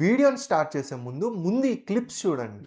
వీడియోని స్టార్ట్ చేసే ముందు ముందు ఈ క్లిప్స్ చూడండి.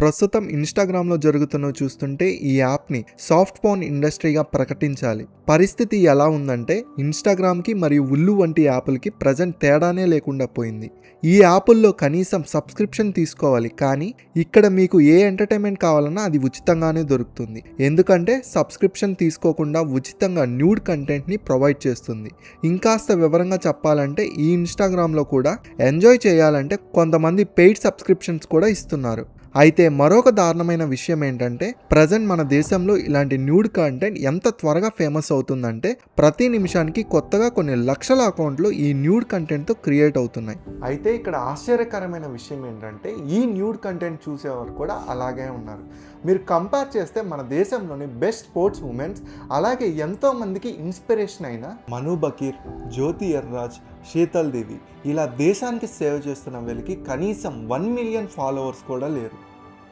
ప్రస్తుతం ఇన్స్టాగ్రామ్లో జరుగుతున్న చూస్తుంటే ఈ యాప్ని సాఫ్ట్ పోన్ ఇండస్ట్రీగా ప్రకటించాలి. పరిస్థితి ఎలా ఉందంటే ఇన్స్టాగ్రామ్కి మరియు ఉల్లు వంటి యాప్లకి ప్రజెంట్ తేడానే లేకుండా పోయింది. ఈ యాపుల్లో కనీసం సబ్స్క్రిప్షన్ తీసుకోవాలి కానీ ఇక్కడ మీకు ఏ ఎంటర్టైన్మెంట్ కావాలన్నా అది ఉచితంగానే దొరుకుతుంది. ఎందుకంటే సబ్స్క్రిప్షన్ తీసుకోకుండా ఉచితంగా న్యూడ్ కంటెంట్ని ప్రొవైడ్ చేస్తుంది. ఇంకాస్త వివరంగా చెప్పాలంటే ఈ ఇన్స్టాగ్రామ్లో కూడా ఎంజాయ్ చేయాలంటే కొంతమంది పెయిడ్ సబ్స్క్రిప్షన్స్ కూడా ఇస్తున్నారు. అయితే మరొక దారుణమైన విషయం ఏంటంటే ప్రజెంట్ మన దేశంలో ఇలాంటి న్యూడ్ కంటెంట్ ఎంత త్వరగా ఫేమస్ అవుతుందంటే ప్రతి నిమిషానికి కొత్తగా కొన్ని లక్షల అకౌంట్లు ఈ న్యూడ్ కంటెంట్తో క్రియేట్ అవుతున్నాయి. అయితే ఇక్కడ ఆశ్చర్యకరమైన విషయం ఏంటంటే ఈ న్యూడ్ కంటెంట్ చూసేవారు కూడా అలాగే ఉన్నారు. మీరు కంపేర్ చేస్తే మన దేశంలోని బెస్ట్ స్పోర్ట్స్ ఉమెన్స్ అలాగే ఎంతోమందికి ఇన్స్పిరేషన్ అయిన మను బకీర్ జ్యోతి ఎర్రాజ్ శీతల్ దేవి. ఇలా దేశానికి సేవ చేస్తున్న వీళ్ళకి కనీసం వన్ మిలియన్ ఫాలోవర్స్ కూడా లేరు.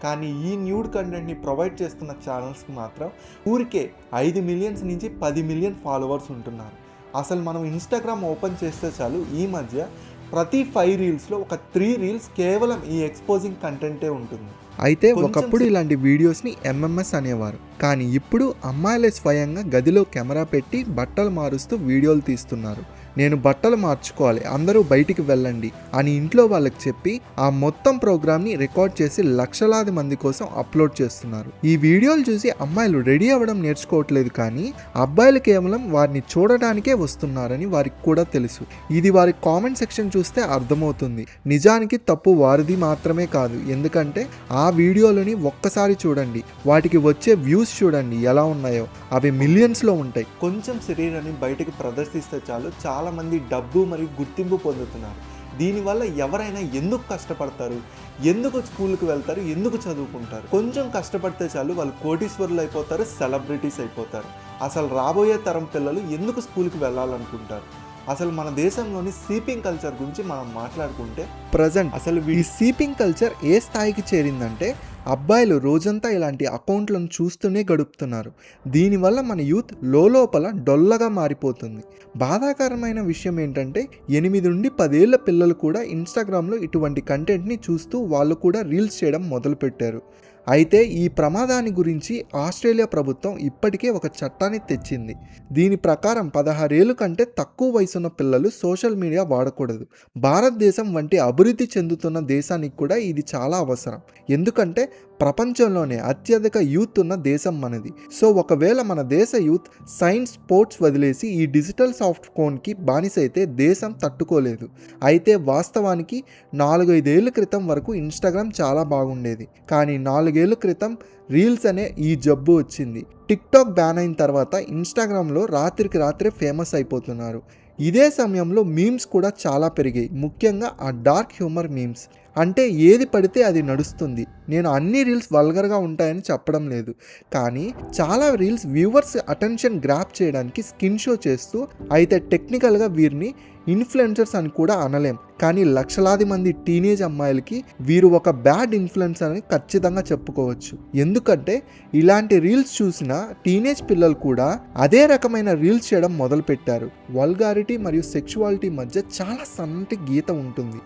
కానీ ఈ న్యూడ్ కంటెంట్ని ప్రొవైడ్ చేస్తున్న ఛానల్స్కి మాత్రం ఊరికే ఐదు మిలియన్స్ నుంచి పది మిలియన్ ఫాలోవర్స్ ఉంటున్నారు. అసలు మనం ఇన్స్టాగ్రామ్ ఓపెన్ చేస్తే చాలు ఈ మధ్య ప్రతి ఫైవ్ రీల్స్లో ఒక త్రీ రీల్స్ కేవలం ఈ ఎక్స్పోజింగ్ కంటెంటే ఉంటుంది. అయితే ఒకప్పుడు ఇలాంటి వీడియోస్ని ఎంఎంఎస్ అనేవారు. కానీ ఇప్పుడు అమ్మాయిలే స్వయంగా గదిలో కెమెరా పెట్టి బట్టలు మారుస్తూ వీడియోలు తీస్తున్నారు. నేను బట్టలు మార్చుకోవాలి అందరూ బయటికి వెళ్ళండి అని ఇంట్లో వాళ్ళకి చెప్పి ఆ మొత్తం ప్రోగ్రామ్ని రికార్డ్ చేసి లక్షలాది మంది కోసం అప్లోడ్ చేస్తున్నారు. ఈ వీడియోలు చూసి అమ్మాయిలు రెడీ అవ్వడం నేర్చుకోవట్లేదు కానీ అబ్బాయిలు కేవలం వారిని చూడటానికే వస్తున్నారని వారికి కూడా తెలుసు. ఇది వారి కామెంట్ సెక్షన్ చూస్తే అర్థమవుతుంది. నిజానికి తప్పు వారిది మాత్రమే కాదు ఎందుకంటే ఆ వీడియోలని ఒక్కసారి చూడండి వాటికి వచ్చే వ్యూస్ చూడండి ఎలా ఉన్నాయో. అవి మిలియన్స్లో ఉంటాయి. కొంచెం శరీరాన్ని బయటకు ప్రదర్శిస్తే చాలు చాలామంది డబ్బు మరియు గుర్తింపు పొందుతున్నారు. దీనివల్ల ఎవరైనా ఎందుకు కష్టపడతారు? ఎందుకు స్కూల్కి వెళ్తారు? ఎందుకు చదువుకుంటారు? కొంచెం కష్టపడితే చాలు వాళ్ళు కోటీశ్వరులు అయిపోతారు సెలబ్రిటీస్ అయిపోతారు. అసలు రాబోయే తరం పిల్లలు ఎందుకు స్కూల్కి వెళ్ళాలనుకుంటారు? అసలు మన దేశంలోని సీపింగ్ కల్చర్ గురించి మనం మాట్లాడుకుంటే ప్రజెంట్ అసలు ఈ సీపింగ్ కల్చర్ ఏ స్థాయికి చేరిందంటే అబ్బాయిలు రోజంతా ఇలాంటి అకౌంట్లను చూస్తూనే గడుపుతున్నారు. దీనివల్ల మన యూత్ లోపల డొల్లగా మారిపోతుంది. బాధాకరమైన విషయం ఏంటంటే ఎనిమిది నుండి పదేళ్ళ పిల్లలు కూడా ఇన్స్టాగ్రామ్లో ఇటువంటి కంటెంట్ని చూస్తూ వాళ్ళు కూడా రీల్స్ చేయడం మొదలుపెట్టారు. అయితే ఈ ప్రమాదాన్ని గురించి ఆస్ట్రేలియా ప్రభుత్వం ఇప్పటికే ఒక చట్టాన్ని తెచ్చింది. దీని ప్రకారం పదహారేళ్ళు కంటే తక్కువ వయసున్న పిల్లలు సోషల్ మీడియా వాడకూడదు. భారతదేశం వంటి అభివృద్ధి చెందుతున్న దేశానికి కూడా ఇది చాలా అవసరం. ఎందుకంటే ప్రపంచంలోనే అత్యధిక యూత్ ఉన్న దేశం మనది. సో ఒకవేళ మన దేశ యూత్ సైన్స్ స్పోర్ట్స్ వదిలేసి ఈ డిజిటల్ సాఫ్ట్ ఫోన్కి బానిసైతే దేశం తట్టుకోలేదు. అయితే వాస్తవానికి నాలుగైదేళ్ళ క్రితం వరకు ఇన్స్టాగ్రామ్ చాలా బాగుండేది. కానీ నాలుగేళ్ళ క్రితం రీల్స్ అనే ఈ జబ్బు వచ్చింది. టిక్టాక్ బ్యాన్ అయిన తర్వాత ఇన్స్టాగ్రామ్లో రాత్రికి రాత్రే ఫేమస్ అయిపోతున్నారు. ఇదే సమయంలో మీమ్స్ కూడా చాలా పెరిగాయి. ముఖ్యంగా ఆ డార్క్ హ్యూమర్ మీమ్స్. అంటే ఏది పడితే అది నడుస్తుంది. నేను అన్ని రీల్స్ వల్గర్గా ఉంటాయని చెప్పడం లేదు. కానీ చాలా రీల్స్ వ్యూవర్స్ అటెన్షన్ గ్రాప్ చేయడానికి స్కిన్ షో చేస్తూ అయితే టెక్నికల్గా వీరిని ఇన్ఫ్లుయెన్సర్స్ అని కూడా అనలేం. కానీ లక్షలాది మంది టీనేజ్ అమ్మాయిలకి వీరు ఒక బ్యాడ్ ఇన్ఫ్లుయెన్స్ అని ఖచ్చితంగా చెప్పుకోవచ్చు. ఎందుకంటే ఇలాంటి రీల్స్ చూసిన టీనేజ్ పిల్లలు కూడా అదే రకమైన రీల్స్ చేయడం మొదలుపెట్టారు. వల్గారిటీ మరియు సెక్షువాలిటీ మధ్య చాలా సన్నటి గీత ఉంటుంది.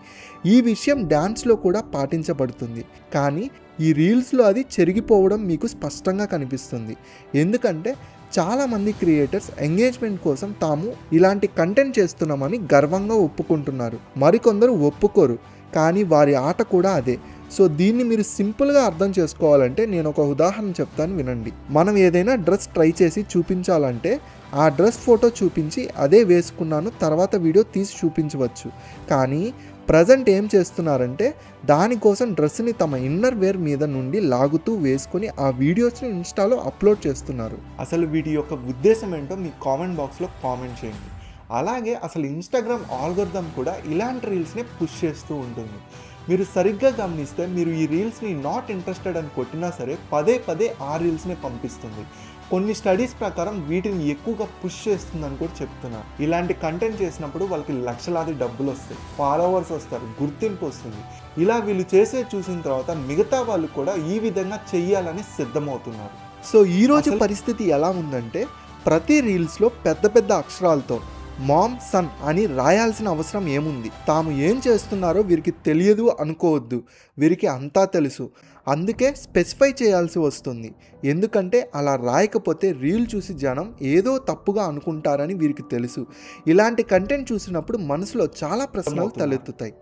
ఈ విషయం డ్యాన్స్ రీల్స్లో కూడా పాటించబడుతుంది. కానీ ఈ రీల్స్లో అది చెరిగిపోవడం మీకు స్పష్టంగా కనిపిస్తుంది. ఎందుకంటే చాలామంది క్రియేటర్స్ ఎంగేజ్మెంట్ కోసం తాము ఇలాంటి కంటెంట్ చేస్తున్నామని గర్వంగా ఒప్పుకుంటున్నారు. మరికొందరు ఒప్పుకోరు. కానీ వారి ఆట కూడా అదే. సో దీన్ని మీరు సింపుల్గా అర్థం చేసుకోవాలంటే నేను ఒక ఉదాహరణ చెప్తాను వినండి. మనం ఏదైనా డ్రెస్ ట్రై చేసి చూపించాలంటే ఆ డ్రెస్ ఫోటో చూపించి అదే వేసుకున్నాను తర్వాత వీడియో తీసి చూపించవచ్చు. కానీ ప్రజెంట్ ఏం చేస్తున్నారంటే దానికోసం డ్రెస్ని తమ ఇన్నర్ వేర్ మీద నుండి లాగుతూ వేసుకొని ఆ వీడియోస్ని ఇన్స్టాలో అప్లోడ్ చేస్తున్నారు అసలు వీటి యొక్క ఉద్దేశం ఏంటో మీ కామెంట్ బాక్స్లో కామెంట్ చేయండి. అలాగే అసలు ఇన్‌స్టాగ్రామ్ ఆల్గోరిథం కూడా ఇలాంటి రీల్స్‌నే పుష్ చేస్తూ ఉంటుంది. మీరు సరిగ్గా గమనిస్తే మీరు ఈ రీల్స్ని నాట్ ఇంట్రెస్టెడ్ అని కొట్టినా సరే పదే పదే ఆ రీల్స్ని పంపిస్తుంది కొన్ని స్టడీస్ ప్రకారం వీటిని ఎక్కువగా పుష్ చేస్తుందని కూడా చెప్తున్నారు ఇలాంటి కంటెంట్ చేసినప్పుడు వాళ్ళకి లక్షలాది డబ్బులు వస్తాయి. ఫాలోవర్స్ వస్తారు గుర్తింపు వస్తుంది. ఇలా వీళ్ళు చేసే చూసిన తర్వాత మిగతా వాళ్ళు కూడా ఈ విధంగా చెయ్యాలని సిద్ధమవుతున్నారు. సో ఈ రోజు పరిస్థితి ఎలా ఉందంటే ప్రతి రీల్స్లో పెద్ద పెద్ద అక్షరాలతో మామ్ సన్ అని రాయాల్సిన అవసరం ఏముంది? తాము ఏం చేస్తున్నారో వీరికి తెలియదు అనుకోవద్దు. వీరికి అంతా తెలుసు. అందుకే స్పెసిఫై చేయాల్సి వస్తుంది. ఎందుకంటే అలా రాయకపోతే రీల్ చూసి జనం ఏదో తప్పుగా అనుకుంటారని వీరికి తెలుసు. ఇలాంటి కంటెంట్ చూసినప్పుడు మనసులో చాలా ప్రశ్నలు తలెత్తుతాయి.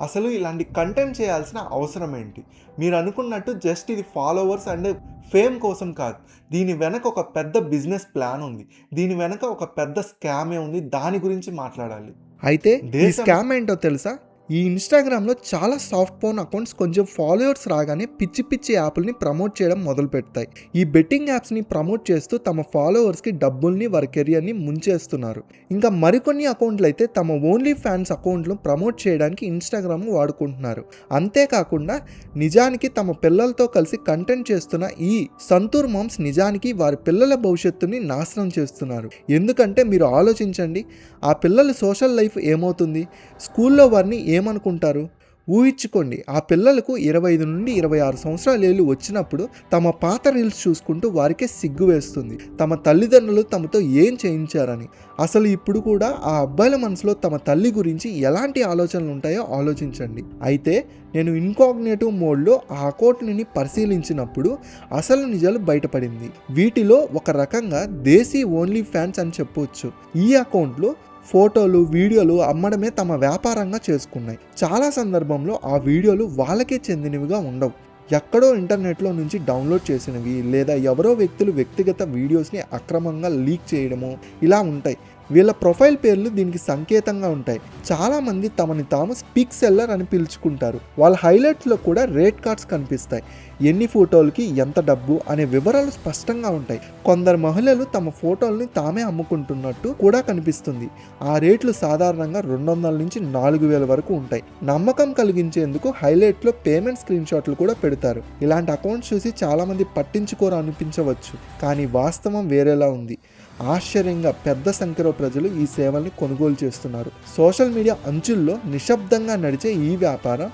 అసలు ఇలాంటి కంటెంట్ చేయాల్సిన అవసరం ఏంటి? మీరు అనుకున్నట్టు జస్ట్ ఇది ఫాలోవర్స్ అండ్ ఫేమ్ కోసం కాదు. దీని వెనక ఒక పెద్ద బిజినెస్ ప్లాన్ ఉంది. దీని వెనక ఒక పెద్ద స్కామే ఉంది. దాని గురించి మాట్లాడాలి. అయితే ఈ స్కామ్ ఏంటో తెలుసా? ఈ ఇన్స్టాగ్రామ్లో చాలా సాఫ్ట్ ఫోన్ అకౌంట్స్ కొంచెం ఫాలోవర్స్ రాగానే పిచ్చి పిచ్చి యాప్లని ప్రమోట్ చేయడం మొదలు పెడతాయి ఈ బెట్టింగ్ యాప్స్ని ప్రమోట్ చేస్తూ తమ ఫాలోవర్స్కి డబ్బుల్ని వారి కెరియర్ని ముంచేస్తున్నారు. ఇంకా మరికొన్ని అకౌంట్లు అయితే తమ ఓన్లీ ఫ్యాన్స్ అకౌంట్లు ప్రమోట్ చేయడానికి ఇన్స్టాగ్రామ్ వాడుకుంటున్నారు. అంతేకాకుండా నిజానికి తమ పిల్లలతో కలిసి కంటెంట్ చేస్తున్న ఈ సంతూర్ మామ్స్ నిజానికి వారి పిల్లల భవిష్యత్తుని నాశనం చేస్తున్నారు. ఎందుకంటే మీరు ఆలోచించండి ఆ పిల్లల సోషల్ లైఫ్ ఏమవుతుంది? స్కూల్లో వారిని ఏమనుకుంటారు? ఊహించుకోండి ఆ పిల్లలకు ఇరవై ఐదు నుండి ఇరవై ఆరు సంవత్సరాల ఏళ్ళు వచ్చినప్పుడు తమ పాత రీల్స్ చూసుకుంటూ వారికే సిగ్గు వేస్తుంది. తమ తల్లిదండ్రులు తమతో ఏం చేయించారని. అసలు ఇప్పుడు కూడా ఆ అబ్బాయిల మనసులో తమ తల్లి గురించి ఎలాంటి ఆలోచనలు ఉంటాయో ఆలోచించండి. అయితే నేను ఇన్కాగ్నేటివ్ మోడ్లో ఆ అకౌంట్ని పరిశీలించినప్పుడు అసలు నిజాలు బయటపడింది. వీటిలో ఒక రకంగా దేశీ ఓన్లీ ఫ్యాన్స్ అని చెప్పవచ్చు ఈ అకౌంట్లో ఫోటోలు వీడియోలు అమ్మడమే తమ వ్యాపారంగా చేసుకున్నాయి. చాలా సందర్భంలో ఆ వీడియోలు వాళ్ళకే చెందినవిగా ఉండవు. ఎక్కడో ఇంటర్నెట్లో నుంచి డౌన్లోడ్ చేసినవి లేదా ఎవరో వ్యక్తులు వ్యక్తిగత వీడియోస్ని అక్రమంగా లీక్ చేయడము ఇలా ఉంటాయి. వీళ్ళ ప్రొఫైల్ పేర్లు దీనికి సంకేతంగా ఉంటాయి. చాలామంది తమని తాము స్పిక్ సెల్లర్ అని పిలుచుకుంటారు. వాళ్ళ హైలైట్స్లో కూడా రేట్ కార్డ్స్ కనిపిస్తాయి. ఎన్ని ఫోటోలకి ఎంత డబ్బు అనే వివరాలు స్పష్టంగా ఉంటాయి. కొందరు మహిళలు తమ ఫోటోల్ని తామే అమ్ముకుంటున్నట్టు కూడా కనిపిస్తుంది. ఆ రేట్లు సాధారణంగా రెండు వందల నుంచి నాలుగు వేల వరకు ఉంటాయి. నమ్మకం కలిగించేందుకు హైలైట్లో పేమెంట్ స్క్రీన్ షాట్లు కూడా పెడతారు. ఇలాంటి అకౌంట్స్ చూసి చాలామంది పట్టించుకోరు అనిపించవచ్చు. కానీ వాస్తవం వేరేలా ఉంది. ఆశ్చర్యంగా పెద్ద సంఖ్యలో ప్రజలు ఈ సేవల్ని కొనుగోలు చేస్తున్నారు. సోషల్ మీడియా అంచుల్లో నిశ్శబ్దంగా నడిచే ఈ వ్యాపారం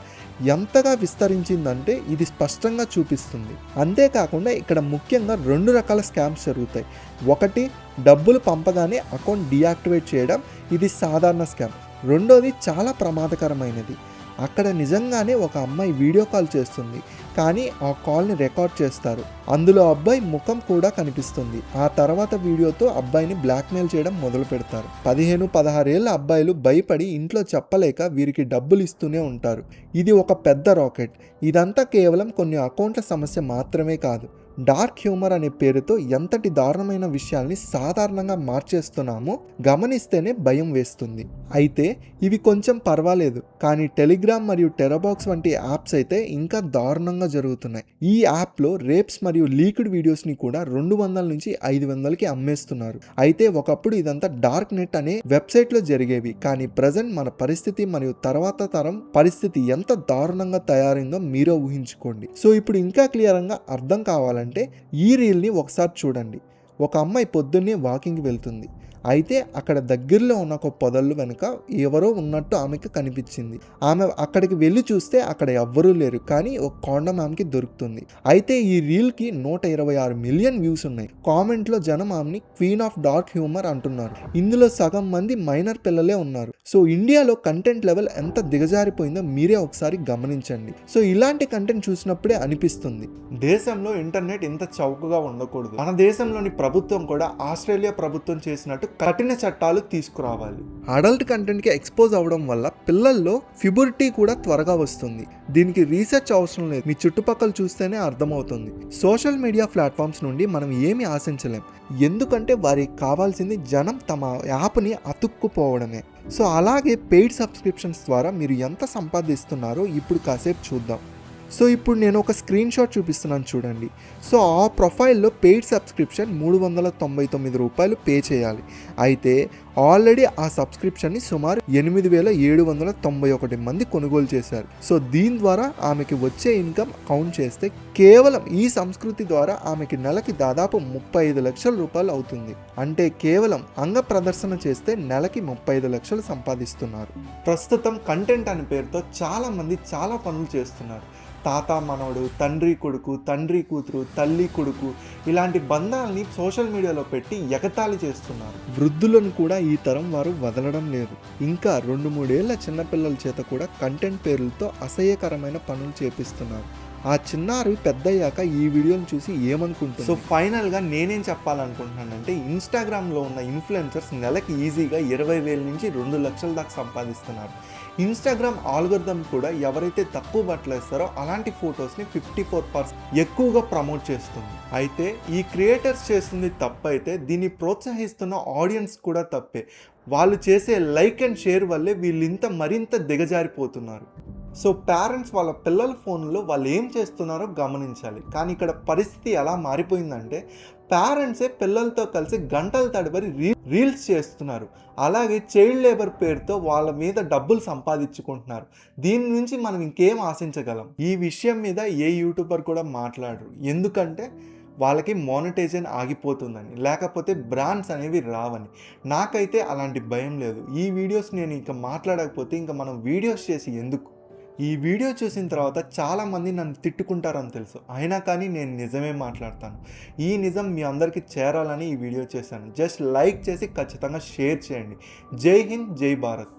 ఎంతగా విస్తరించిందంటే ఇది స్పష్టంగా చూపిస్తుంది. అంతేకాకుండా ఇక్కడ ముఖ్యంగా రెండు రకాల స్కామ్స్ జరుగుతాయి. ఒకటి డబ్బులు పంపగానే అకౌంట్ డియాక్టివేట్ చేయడం. ఇది సాధారణ స్కామ్. రెండోది చాలా ప్రమాదకరమైనది. అక్కడ నిజంగానే ఒక అమ్మాయి వీడియో కాల్ చేస్తుంది కానీ ఆ కాల్ని రికార్డ్ చేస్తారు. అందులో అబ్బాయి ముఖం కూడా కనిపిస్తుంది. ఆ తర్వాత వీడియోతో అబ్బాయిని బ్లాక్మెయిల్ చేయడం మొదలు పెడతారు. పదిహేను పదహారేళ్ళ అబ్బాయిలు భయపడి ఇంట్లో చెప్పలేక వీరికి డబ్బులు ఇస్తూనే ఉంటారు. ఇది ఒక పెద్ద రాకెట్. ఇదంతా కేవలం కొన్ని అకౌంట్ల సమస్య మాత్రమే కాదు. డార్క్ హ్యూమర్ అనే పేరుతో ఎంతటి దారుణమైన విషయాల్ని సాధారణంగా మార్చేస్తున్నామో గమనిస్తేనే భయం వేస్తుంది. అయితే ఇవి కొంచెం పర్వాలేదు కానీ టెలిగ్రామ్ మరియు టెరబాక్స్ వంటి యాప్స్ అయితే ఇంకా దారుణంగా జరుగుతున్నాయి. ఈ యాప్లో రేప్స్ మరియు లీక్డ్ వీడియోస్ని కూడా రెండు వందల నుంచి ఐదు వందలకి అమ్మేస్తున్నారు. అయితే ఒకప్పుడు ఇదంతా డార్క్ నెట్ అనే వెబ్సైట్లో జరిగేవి కానీ ప్రజెంట్ మన పరిస్థితి మరియు తర్వాత తరం పరిస్థితి ఎంత దారుణంగా తయారైందో మీరే ఊహించుకోండి. సో ఇప్పుడు ఇంకా క్లియర్గా అర్థం కావాలంటే ఈ రీల్ని ఒకసారి చూడండి. ఒక అమ్మాయి పొద్దున్నే వాకింగ్కి వెళ్తుంది. అయితే అక్కడ దగ్గరలో ఉన్న ఒక పొదళ్ళు వెనుక ఎవరో ఉన్నట్టు ఆమెకు కనిపించింది. ఆమె అక్కడికి వెళ్ళి చూస్తే అక్కడ ఎవ్వరూ లేరు కానీ ఒక కాండం ఆమెకి దొరుకుతుంది. అయితే ఈ రీల్కి నూట ఇరవై ఆరు మిలియన్ వ్యూస్ ఉన్నాయి. కామెంట్లో జనం ఆమెని క్వీన్ ఆఫ్ డార్క్ హ్యూమర్ అంటున్నారు. ఇందులో సగం మంది మైనర్ పిల్లలే ఉన్నారు. సో ఇండియాలో కంటెంట్ లెవెల్ ఎంత దిగజారిపోయిందో మీరే ఒకసారి గమనించండి. సో ఇలాంటి కంటెంట్ చూసినప్పుడే అనిపిస్తుంది. దేశంలో ఇంటర్నెట్ ఇంత చౌకగా ఉండకూడదు. మన దేశంలోని ప్రభుత్వం కూడా ఆస్ట్రేలియా ప్రభుత్వం చేసినట్టు కఠిన చట్టాలు తీసుకురావాలి. అడల్ట్ కంటెంట్కి ఎక్స్పోజ్ అవ్వడం వల్ల పిల్లల్లో ఫిబురిటీ కూడా త్వరగా వస్తుంది. దీనికి రీసెర్చ్ అవసరం లేదు. మీ చుట్టుపక్కల చూస్తేనే అర్థమవుతుంది. సోషల్ మీడియా ప్లాట్ఫామ్స్ నుండి మనం ఏమి ఆశించలేం. ఎందుకంటే వారికి కావాల్సింది జనం తమ యాప్ని అతుక్కుపోవడమే. సో అలాగే పెయిడ్ సబ్స్క్రిప్షన్స్ ద్వారా మీరు ఎంత సంపాదిస్తున్నారో ఇప్పుడు కాసేపు చూద్దాం. సో ఇప్పుడు నేను ఒక స్క్రీన్ షాట్ చూపిస్తున్నాను చూడండి. సో ఆ ప్రొఫైల్లో పెయిడ్ సబ్స్క్రిప్షన్ మూడు వందల తొంభై తొమ్మిది రూపాయలు పే చేయాలి. అయితే ఆల్రెడీ ఆ సబ్స్క్రిప్షన్ని సుమారు ఎనిమిది వేల ఏడు వందల తొంభై ఒకటి మంది కొనుగోలు చేశారు. సో దీని ద్వారా ఆమెకి వచ్చే ఇన్కమ్ కౌంట్ చేస్తే కేవలం ఈ సంస్కృతి ద్వారా ఆమెకి నెలకి దాదాపు ముప్పై ఐదు లక్షల రూపాయలు అవుతుంది. అంటే కేవలం అంగ ప్రదర్శన చేస్తే నెలకి ముప్పై ఐదు లక్షలు సంపాదిస్తున్నారు. ప్రస్తుతం కంటెంట్ అనే పేరుతో చాలా మంది చాలా పనులు చేస్తున్నారు. తాత మనవడు తండ్రి కొడుకు తండ్రి కూతురు తల్లి కొడుకు ఇలాంటి బంధాలని సోషల్ మీడియాలో పెట్టి ఎగతాళి చేస్తున్నారు. వృద్ధులను కూడా ఈ తరం వారు వదలడం లేదు. ఇంకా రెండు మూడేళ్ళ చిన్నపిల్లల చేత కూడా కంటెంట్ పేర్లతో అసహ్యకరమైన పనులు చేపిస్తున్నారు. ఆ చిన్నారి పెద్దయ్యాక ఈ వీడియోని చూసి ఏమనుకుంటుంది? సో ఫైనల్గా నేనేం చెప్పాలనుకుంటున్నానంటే ఇన్స్టాగ్రామ్లో ఉన్న ఇన్ఫ్లుయెన్సర్స్ నెలకి ఈజీగా ఇరవై వేల నుంచి రెండు లక్షల దాకా సంపాదిస్తున్నారు. ఇన్స్టాగ్రామ్ ఆల్గోరిథం కూడా ఎవరైతే తక్కువ బట్టలు వేస్తారో అలాంటి ఫొటోస్ని ఫిఫ్టీ ఫోర్ పర్సెంట్ ఎక్కువగా ప్రమోట్ చేస్తుంది. అయితే ఈ క్రియేటర్స్ చేస్తుంది తప్పైతే దీన్ని ప్రోత్సహిస్తున్న ఆడియన్స్ కూడా తప్పే. వాళ్ళు చేసే లైక్ అండ్ షేర్ వల్లే వీళ్ళు ఇంత మరింత దిగజారిపోతున్నారు. సో పేరెంట్స్ వాళ్ళ పిల్లల ఫోన్లో వాళ్ళు ఏం చేస్తున్నారో గమనించాలి. కానీ ఇక్కడ పరిస్థితి ఎలా మారిపోయిందంటే పేరెంట్సే పిల్లలతో కలిసి గంటల తడబడి రీ రీల్స్ చేస్తున్నారు. అలాగే చైల్డ్ లేబర్ పేరుతో వాళ్ళ మీద డబ్బులు సంపాదించుకుంటున్నారు. దీని నుంచి మనం ఇంకేం ఆశించగలం? ఈ విషయం మీద ఏ యూట్యూబర్ కూడా మాట్లాడరు. ఎందుకంటే వాళ్ళకి మోనటైజేషన్ ఆగిపోతుందని లేకపోతే బ్రాండ్స్ అనేవి రావని. నాకైతే అలాంటి భయం లేదు. ఈ వీడియోస్ నేను ఇంకా మాట్లాడకపోతే ఇంకా మనం వీడియోస్ చేసి ఎందుకు? ఈ వీడియో చూసిన తర్వాత చాలామంది నన్ను తిట్టుకుంటారని తెలుసు. అయినా కానీ నేను నిజమే మాట్లాడతాను. ఈ నిజం మీ అందరికీ చేరాలని ఈ వీడియో చేశాను. జస్ట్ లైక్ చేసి ఖచ్చితంగా షేర్ చేయండి. జై హింద్ జై భారత్.